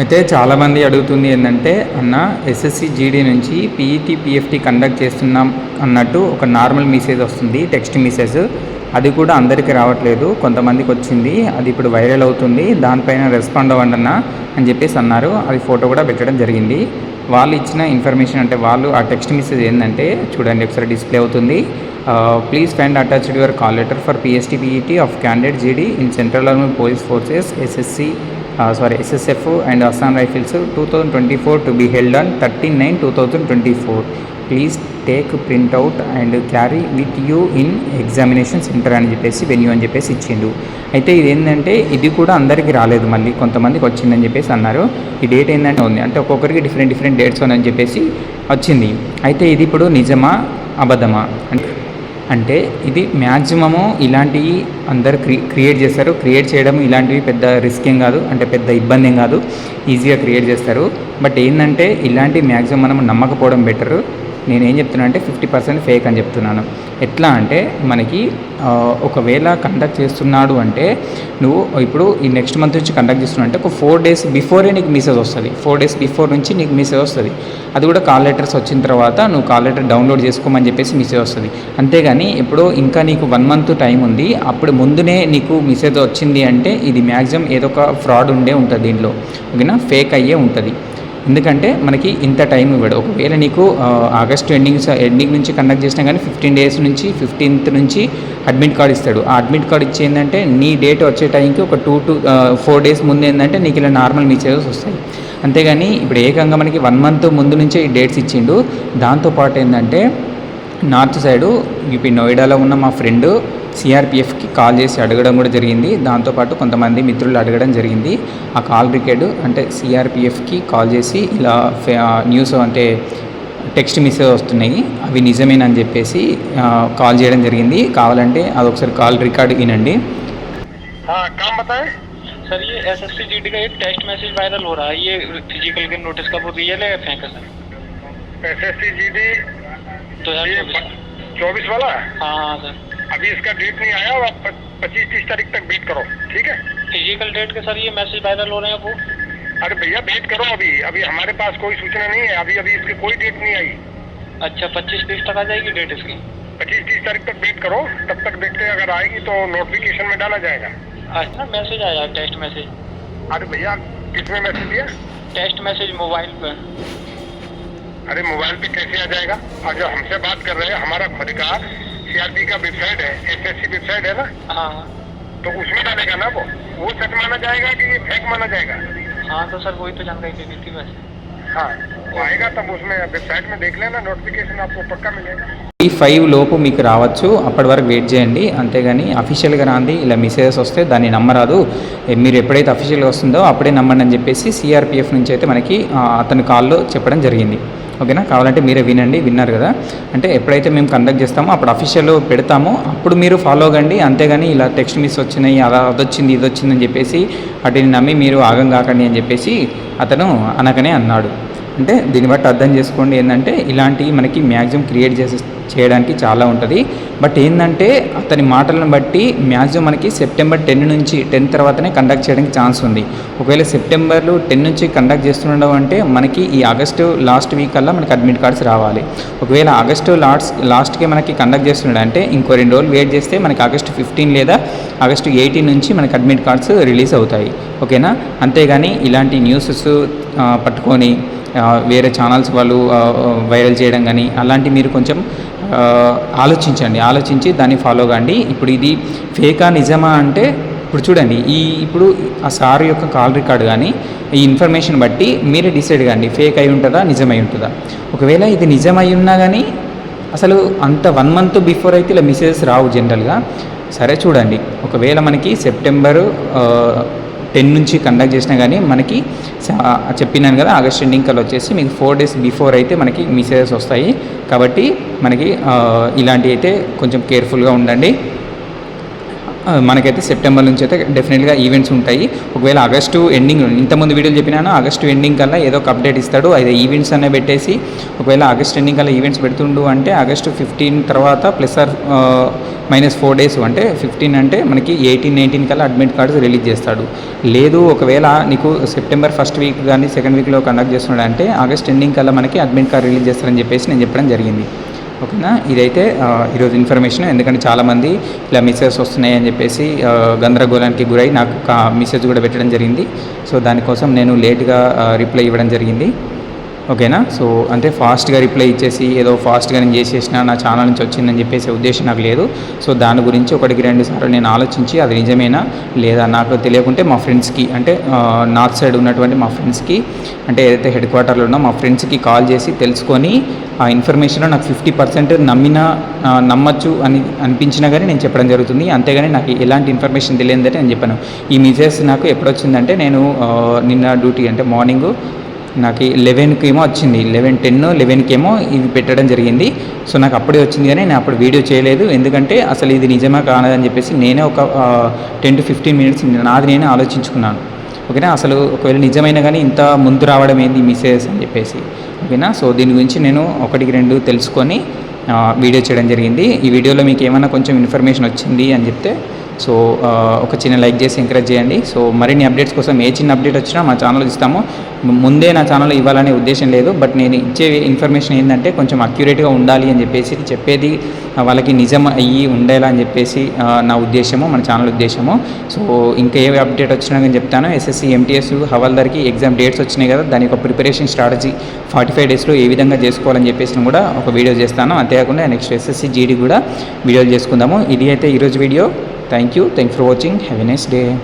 అయితే చాలామంది అడుగుతుంది ఏంటంటే అన్న ఎస్ఎస్సి జీడీ నుంచి పీఈటీ పిఎఫ్టీ కండక్ట్ చేస్తున్నాం అన్నట్టు ఒక నార్మల్ మెసేజ్ వస్తుంది టెక్స్ట్ మెసేజ్ అది కూడా అందరికీ రావట్లేదు కొంతమందికి వచ్చింది అది ఇప్పుడు వైరల్ అవుతుంది దానిపైన రెస్పాండ్ అవ్వండి అన్న అని చెప్పేసి అన్నారు. అది ఫోటో కూడా పెట్టడం జరిగింది. వాళ్ళు ఇచ్చిన ఇన్ఫర్మేషన్ అంటే వాళ్ళు ఆ టెక్స్ట్ మెసేజ్ ఏంటంటే చూడండి ఒకసారి డిస్ప్లే అవుతుంది. Please find attached your call letter for PST PET of candidate GD in central army police forces SSC sorry SSF and Assam rifles two thousand twenty four to be held on thirteen nine two thousand twenty four please take printout and carry with you in examination centre అని చెప్పేసి venue అని చెప్పేసి ఇచ్చిండు. అయితే ఇది ఏంటంటే ఇది కూడా అందరికీ రాలేదు మళ్ళీ కొంతమందికి వచ్చిందని చెప్పేసి అన్నారు. ఈ డేట్ ఏంటంటే ఉంది. అంటే ఒక్కొక్కరికి డిఫరెంట్ డిఫరెంట్ డేట్స్ అని చెప్పేసి వచ్చింది. అయితే ఇది ఇప్పుడు నిజమా అబద్ధమా? అంటే అంటే ఇది మ్యాక్సిమము ఇలాంటివి అందరు క్రి క్రియేట్ చేస్తారు. క్రియేట్ చేయడం ఇలాంటివి పెద్ద రిస్క్ ఏం కాదు. అంటే పెద్ద ఇబ్బంది ఏం కాదు. ఈజీగా క్రియేట్ చేస్తారు. బట్ ఏంటంటే ఇలాంటి మ్యాక్సిమం మనం నమ్మకపోవడం బెటరు. నేను ఏం చెప్తున్నా అంటే ఫిఫ్టీ పర్సెంట్ ఫేక్ అని చెప్తున్నాను. ఎట్లా అంటే మనకి ఒకవేళ కండక్ట్ చేస్తున్నాడు అంటే నువ్వు ఇప్పుడు ఈ నెక్స్ట్ మంత్ నుంచి కండక్ట్ చేస్తున్నావు అంటే ఒక ఫోర్ డేస్ బిఫోరే నీకు మెసేజ్ వస్తుంది. ఫోర్ డేస్ బిఫోర్ నుంచి నీకు మెసేజ్ వస్తుంది. అది కూడా కాల్ లెటర్స్ వచ్చిన తర్వాత నువ్వు కాల్ లెటర్ డౌన్లోడ్ చేసుకోమని చెప్పేసి మెసేజ్ వస్తుంది. అంతేగాని ఇప్పుడు ఇంకా నీకు వన్ మంత్ టైం ఉంది. అప్పుడు ముందునే నీకు మెసేజ్ వచ్చింది అంటే ఇది మ్యాక్సిమం ఏదో ఒక ఫ్రాడ్ ఉండే ఉంటుంది దీంట్లో. ఓకేనా? ఫేక్ అయ్యే ఉంటుంది. ఎందుకంటే మనకి ఇంత టైం ఇవ్వడు. ఒకవేళ నీకు ఆగస్ట్ ఆగస్టు ఎండింగ్ ఎండింగ్ నుంచి కండక్ట్ చేసినా కానీ ఫిఫ్టీన్ డేస్ నుంచి ఫిఫ్టీన్త్ నుంచి అడ్మిట్ కార్డ్ ఇస్తాడు. ఆ అడ్మిట్ కార్డ్ ఇచ్చి ఏంటంటే నీ డేట్ వచ్చే టైంకి ఒక టూ టు ఫోర్ డేస్ ముందు ఏంటంటే నీకు ఇలా నార్మల్ మెసేజెస్ వస్తాయి. అంతేగాని ఇప్పుడు ఏకంగా మనకి వన్ మంత్ ముందు నుంచే ఈ డేట్స్ ఇచ్చిండు. దాంతోపాటు ఏంటంటే నార్త్ సైడు ఇప్పుడు నోయిడాలో ఉన్న మా ఫ్రెండ్ సిఆర్పిఎఫ్కి కాల్ చేసి అడగడం కూడా జరిగింది దాంతోపాటు కొంతమంది మిత్రులు అడగడం జరిగింది ఆ కాల్ రికార్డు అంటే సిఆర్పిఎఫ్కి కాల్ చేసి ఇలా ఫే- ఆ న్యూస్ అంటే టెక్స్ట్ మెసేజ్ వస్తున్నాయి అవి నిజమేనని చెప్పేసి ఆ, కాల్ చేయడం జరిగింది కావాలంటే అదొకసారి కాల్ రికార్డు వినండి हाँ काम बताएं सर ये S S C G D का एक टेक्स्ट मैसेज वायरल हो रहा है ये फिजिकल के नोटिस का वो रियल है या फेंक है sir S S C G D तो यार ये चौबीस वाला? है हाँ सर। अभी इसका डेट नहीं आया और आप पच्चीस तीस तारीख तक वेट करो ठीक है? फ़िज़िकल डेट के सर ये मैसेज वायरल हो रहे हैं वो। अरे भैया वेट करो अभी। अभी हमारे पास कोई सूचना नहीं है अभी अभी इसकी कोई डेट नहीं आई। अच्छा पच्चीस तीस तक आ जाएगी डेट इसकी? पच्चीस तीस तारीख तक वेट करो तब तक देखते अगर आएगी तो नोटिफिकेशन में डाला जाएगा। ना मैसेज आया टेक्स्ट मैसेज अरे भैया किसने मैसेज दिया टेक्स्ट मैसेज मोबाइल पे। अरे मोबाइल पे कैसे आ जाएगा और जो हमसे बात कर रहे हैं हमारा खुद का सीआरपी का वेबसाइट है एसएससी वेबसाइट है ना हाँ तो उसमें डालेगा ना वो वो सच माना जाएगा कि ये फेक माना जाएगा हाँ तो सर वही तो जानकारी दे दी थी वैसे हाँ वो आएगा तब उसमें वेबसाइट में देख लेना नोटिफिकेशन आपको पक्का मिलेगा ఈ ఫైవ్ లోపు మీకు రావచ్చు అప్పటి వరకు వెయిట్ చేయండి అంతేగాని అఫీషియల్గా రాంది ఇలా మెసేజెస్ వస్తే దాన్ని నమ్మరాదు ఏ- మీరు ఎప్పుడైతే అఫీషియల్గా వస్తుందో అప్పుడే నమ్మండి అని చెప్పేసి సిఆర్పిఎఫ్ నుంచి అయితే మనకి ఆ, అతని కాల్లో చెప్పడం జరిగింది ఓకేనా? కావాలంటే మీరే వినండి విన్నారు కదా? అంటే ఎప్పుడైతే మేము కండక్ట్ చేస్తామో అప్పుడు అఫీషియల్ పెడతామో. అప్పుడు మీరు ఫాలో అవ్వండి అంతేగాని ఇలా టెక్స్ట్ మిస్ వచ్చినాయి అలా అదొచ్చింది ఇది వచ్చిందని చెప్పేసి వాటిని నమ్మి మీరు ఆగం కాకండి అని చెప్పేసి అతను అనకనే అన్నాడు. అంటే దీన్ని బట్టి అర్థం చేసుకోండి ఏంటంటే ఇలాంటివి మనకి మ్యాక్సిమం క్రియేట్ చేసే చేయడానికి చాలా ఉంటుంది. బట్ ఏంటంటే అతని మాటలను బట్టి మ్యాక్సిమం మనకి సెప్టెంబర్ టెన్ నుంచి టెన్ తర్వాతనే కండక్ట్ చేయడానికి ఛాన్స్ ఉంది. ఒకవేళ సెప్టెంబర్లో టెన్ నుంచి కండక్ట్ చేస్తుండడం అంటే మనకి ఈ ఆగస్టు లాస్ట్ వీక్ కల్లా మనకి అడ్మిట్ కార్డ్స్ రావాలి. ఒకవేళ ఆగస్టు లాస్ట్ లాస్ట్కి మనకి కండక్ట్ చేస్తున్నాడు అంటే ఇంకో రెండు రోజులు వెయిట్ చేస్తే మనకి ఆగస్టు ఫిఫ్టీన్ లేదా ఆగస్టు ఎయిటీన్ నుంచి మనకి అడ్మిట్ కార్డ్స్ రిలీజ్ అవుతాయి. ఓకేనా? అంతేగాని ఇలాంటి న్యూసెస్ పట్టుకొని వేరే ఛానల్స్ వాళ్ళు వైరల్ చేయడం కానీ అలాంటి మీరు కొంచెం ఆలోచించండి. ఆలోచించి దాన్ని ఫాలో కాండి. ఇప్పుడు ఇది ఫేకా నిజమా అంటే ఇప్పుడు చూడండి. ఈ ఇప్పుడు ఆ సార్ యొక్క కాల్ రికార్డ్ కానీ ఈ ఇన్ఫర్మేషన్ బట్టి మీరే డిసైడ్ కండి. ఫేక్ అయి ఉంటుందా నిజమై ఉంటుందా? ఒకవేళ ఇది నిజమై ఉన్నా కానీ అసలు అంత వన్ మంత్ బిఫోర్ అయితే ఇలా మెసేజెస్ రావు జనరల్గా సరే చూడండి. ఒకవేళ మనకి సెప్టెంబరు టెన్ నుంచి కండక్ట్ చేసినా కానీ మనకి చెప్పినాను కదా ఆగస్ట్ ఎండింగ్ కల్లా వచ్చేసి మీకు ఫోర్ డేస్ బిఫోర్ అయితే మనకి మెసేజెస్ వస్తాయి. కాబట్టి మనకి ఇలాంటివి అయితే కొంచెం కేర్ఫుల్గా ఉండండి. మనకైతే సెప్టెంబర్ నుంచి అయితే డెఫినెట్గా ఈవెంట్స్ ఉంటాయి. ఒకవేళ ఆగస్టు ఎండింగ్ ఇంతకుముందు వీడియోలు చెప్పినాను ఆగస్టు ఎండింగ్ కల్లా ఏదో ఒక అప్డేట్ ఇస్తాడు. అది ఈవెంట్స్ అనే పెట్టేసి ఒకవేళ ఆగస్ట్ ఎండింగ్ కల్లా ఈవెంట్స్ పెడుతుండు అంటే ఆగస్టు ఫిఫ్టీన్ తర్వాత plus or minus four days అంటే ఫిఫ్టీన్ అంటే మనకి ఎయిటీన్ నైన్టీన్ కల్లా అడ్మిట్ కార్డ్స్ రిలీజ్ చేస్తాడు. లేదు ఒకవేళ నీకు సెప్టెంబర్ ఫస్ట్ వీక్ కానీ సెకండ్ వీక్లో కండక్ట్ చేస్తున్నాడు అంటే ఆగస్ట్ ఎండింగ్ కల్లా మనకి అడ్మిట్ కార్డ్ రిలీజ్ చేస్తారని చెప్పేసి నేను చెప్పడం జరిగింది. ఓకేనా ఇదైతే ఈరోజు ఇన్ఫర్మేషన్. ఎందుకంటే చాలామంది ఇలా మెసేజెస్ వస్తున్నాయి అని చెప్పేసి గందరగోళానికి గురై నాకు మెసేజ్ కూడా పెట్టడం జరిగింది. సో దానికోసం నేను లేట్గా రిప్లై ఇవ్వడం జరిగింది. ఓకేనా? సో అంటే ఫాస్ట్గా రిప్లై ఇచ్చేసి ఏదో ఫాస్ట్గా నేను చేసేసిన నా ఛానల్ నుంచి వచ్చిందని చెప్పేసి ఉద్దేశం నాకు లేదు. సో దాని గురించి ఒకటికి రెండు సార్లు నేను ఆలోచించి అది నిజమేనా లేదా నాకు తెలియకుంటే మా ఫ్రెండ్స్కి అంటే నార్త్ సైడ్ ఉన్నటువంటి మా ఫ్రెండ్స్కి అంటే ఏదైతే హెడ్ క్వార్టర్లో ఉన్నా మా ఫ్రెండ్స్కి కాల్ చేసి తెలుసుకొని ఆ ఇన్ఫర్మేషన్లో నాకు ఫిఫ్టీ పర్సెంట్ నమ్మిన నమ్మచ్చు అని అనిపించినా కానీ నేను చెప్పడం జరుగుతుంది. అంతేగాని నాకు ఎలాంటి ఇన్ఫర్మేషన్ తెలియదంటే నేను చెప్పాను. ఈ మెసేజ్ నాకు ఎప్పుడొచ్చిందంటే నేను నిన్న డ్యూటీ అంటే మార్నింగ్ నాకు లెవెన్కి ఏమో వచ్చింది. లెవెన్ టెన్ లెవెన్కి ఏమో ఇది పెట్టడం జరిగింది. సో నాకు అప్పుడే వచ్చింది కానీ నేను అప్పుడు వీడియో చేయలేదు. ఎందుకంటే అసలు ఇది నిజమా కాదని చెప్పేసి నేనే ఒక టెన్ టు ఫిఫ్టీన్ మినిట్స్ నాది నేనే ఆలోచించుకున్నాను. ఓకేనా? అసలు ఒకవేళ నిజమైన కానీ ఇంత ముందు రావడం ఏంది మిసేజ్ అని చెప్పేసి. ఓకేనా? సో దీని గురించి నేను ఒకటికి రెండు తెలుసుకొని వీడియో చేయడం జరిగింది. ఈ వీడియోలో మీకు ఏమైనా కొంచెం ఇన్ఫర్మేషన్ వచ్చింది అని చెప్తే సో ఒక చిన్న లైక్ చేసి ఎంకరేజ్ చేయండి. సో మరిన్ని అప్డేట్స్ కోసం ఏ చిన్న అప్డేట్ వచ్చినా మా ఛానల్ ఇస్తాము. ముందే నా ఛానల్ ఇవ్వాలనే ఉద్దేశం లేదు. బట్ నేను ఇచ్చే ఇన్ఫర్మేషన్ ఏంటంటే కొంచెం అక్యురేట్గా ఉండాలి అని చెప్పేసి చెప్పేది వాళ్ళకి నిజం అయ్యి ఉండేలా అని చెప్పేసి నా ఉద్దేశము మన ఛానల్ ఉద్దేశము. సో ఇంకా ఏ అప్డేట్ వచ్చినా నేను చెప్తాను. ఎస్ఎస్సి ఎంటీఎస్ హవాల్దార్కి ఎగ్జామ్ డేట్స్ వచ్చినాయి కదా దాని యొక్క ప్రిపరేషన్ స్ట్రాటజీ ఫార్టీ ఫైవ్ డేస్లో ఏ విధంగా చేసుకోవాలని చెప్పేసి కూడా ఒక వీడియో చేస్తాను. అంతేకాకుండా నెక్స్ట్ ఎస్ఎస్సి జీడీ కూడా వీడియోలు చేసుకుందాము. ఇది అయితే ఈరోజు video. Thank you. Thanks for watching. Have a nice day.